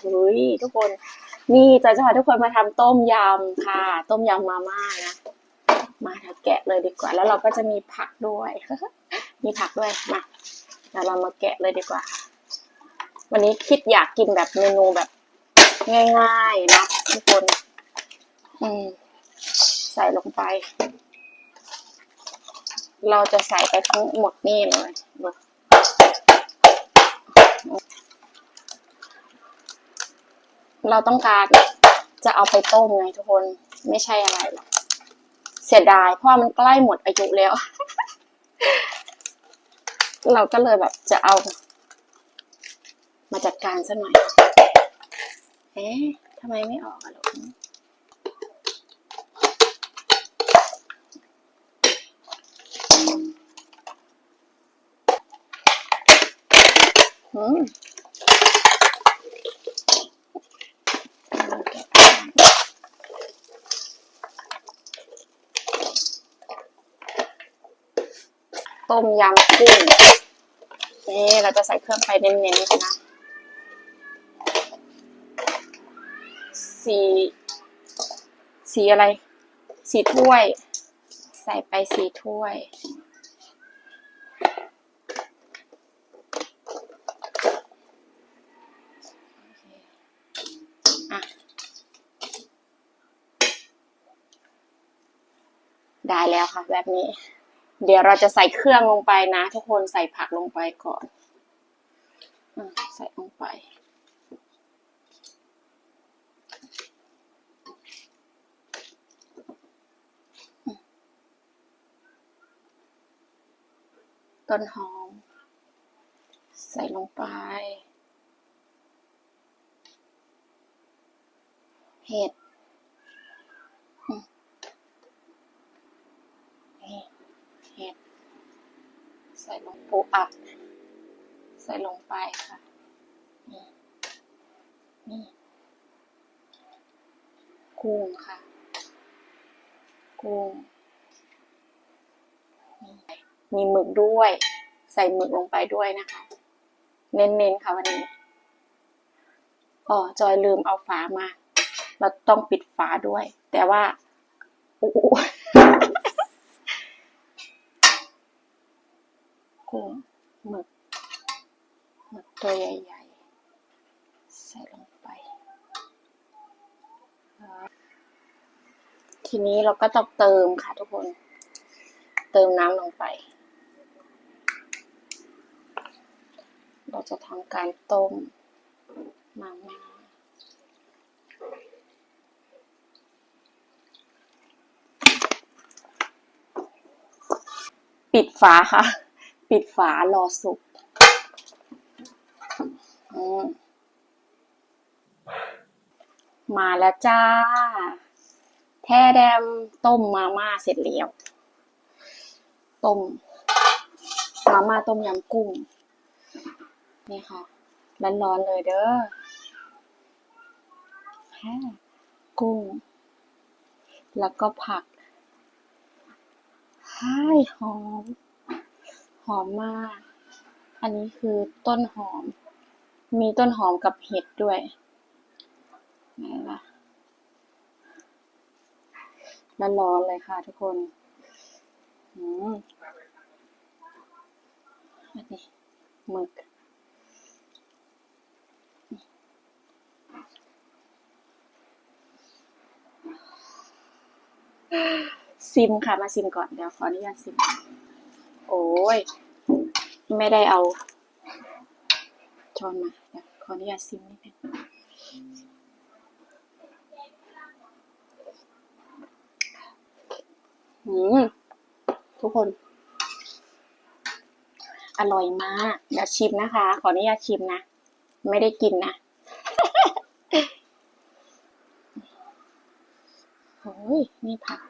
เฮ้ยทุกคน นี่จะจะพาทุกคนมาทำต้มยำค่ะ ต้มยำมาม่านะ มาเดี๋ยวแกะเลยดีกว่า แล้วเราก็จะมีผักด้วย มีผักด้วย มาเดี๋ยวเรามาแกะเลยดีกว่า วันนี้คิดอยากกินแบบเมนูแบบ ง่ายๆนะทุกคน อืม ใส่ลงไป เราจะใส่ไปทั้งหมดนี่เลยดู เราต้องการจะเอาไปต้มไงทุกคนไม่ใช่อะไรหรอกเสียดาย เพราะว่ามันใกล้หมดอายุแล้ว เราก็เลยแบบจะเอา มาจัดการซะหน่อย เอ๊ะทำไมไม่ออกอะลูกอืม ต้มยำกุ้งนี่เราจะใส่เครื่องไปเน้นๆนะสีสีอะไร สีถ้วย ใส่ไปสีถ้วยอะได้แล้วค่ะแบบนี้ เดี๋ยวเราจะใส่เครื่องลงไปนะ ทุกคนใส่ผักลงไปก่อนอใส่ลงไป ต้นหอม ใส่ลงไป เห็ดอืมนี่เห็ด ใส่ลงปูอัด ใส่ลงไปค่ะ นี่ นี่กุ้งค่ะกุ้งมีหมึกด้วย ใส่หมึกลงไปด้วยนะคะ เน้นๆค่ะวันนี้อ๋อจอยลืมเอาฝามา เราต้องปิดฝาด้วย แต่ว่าอู้หู กุ้งหมึกหมึกตัวใหญ่ๆ ใส่ลงไป ทีนี้เราก็ต้องเติมค่ะทุกคน เติมน้ำลงไป เราจะทำการต้มมาม่าปิดฝาค่ะ ปิดฝารอสุกมาแล้วจ้า แท้แดมต้มมาม่าเสร็จแล้ว ต้ม มาม่าต้มยำกุ้ง นี่ค่ะ ร้อนๆเลยเด้อแค่กุ้ง แล้วก็ผักให้หอม อมมาก อันนี้คือต้นหอม มีต้นหอมกับเห็ดด้วยไหนล่ะร้อนๆเลยค่ะทุกคนอืมอันนี้หมึกซิมค่ะ มาซิมก่อน เดี๋ยวขออนุญาตซิม โอ้ย ไม่ได้เอาช้อนมาเดี๋ยวขออนุญาตซิมนิดนึงหืมทุกคน อร่อยมากเดี๋ยวชิมนะคะ ขออนุญาตชิมนะ ไม่ได้กินนะโอ้ยนี่ผักผักผัก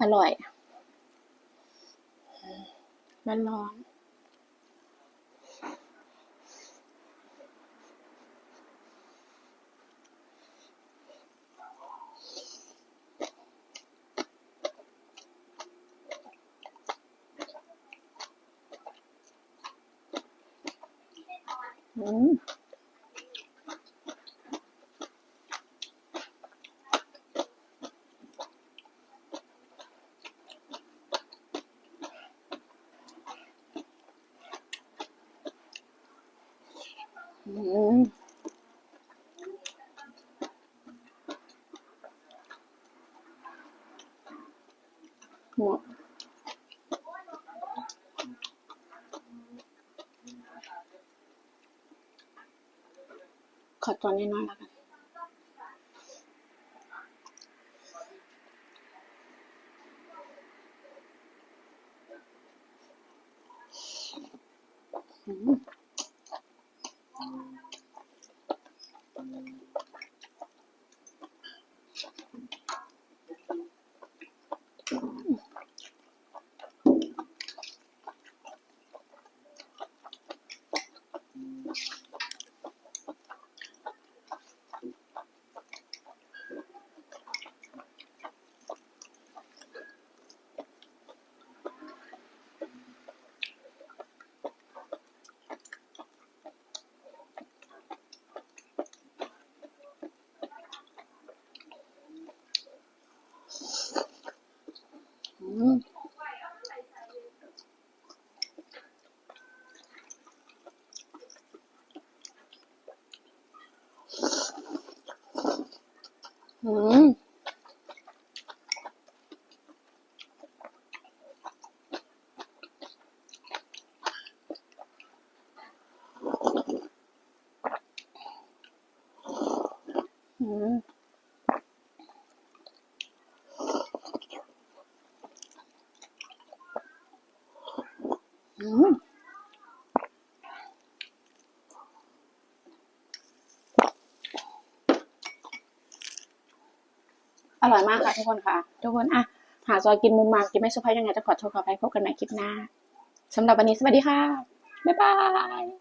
อร่อยร้อนร้อนๆอืมอืม หมดขอตัวน้อยๆแล้วกัน Mm. Mm. Mm. อร่อยมากค่ะทุกคนค่ะ ทุกคนอะหาซอยกินมุมมามกินไม่สุภาพยังไงจะขอโทษขอไปพบกันใหม่คลิปหน้าสำหรับวันนี้สวัสดีค่ะ บ๊ายบาย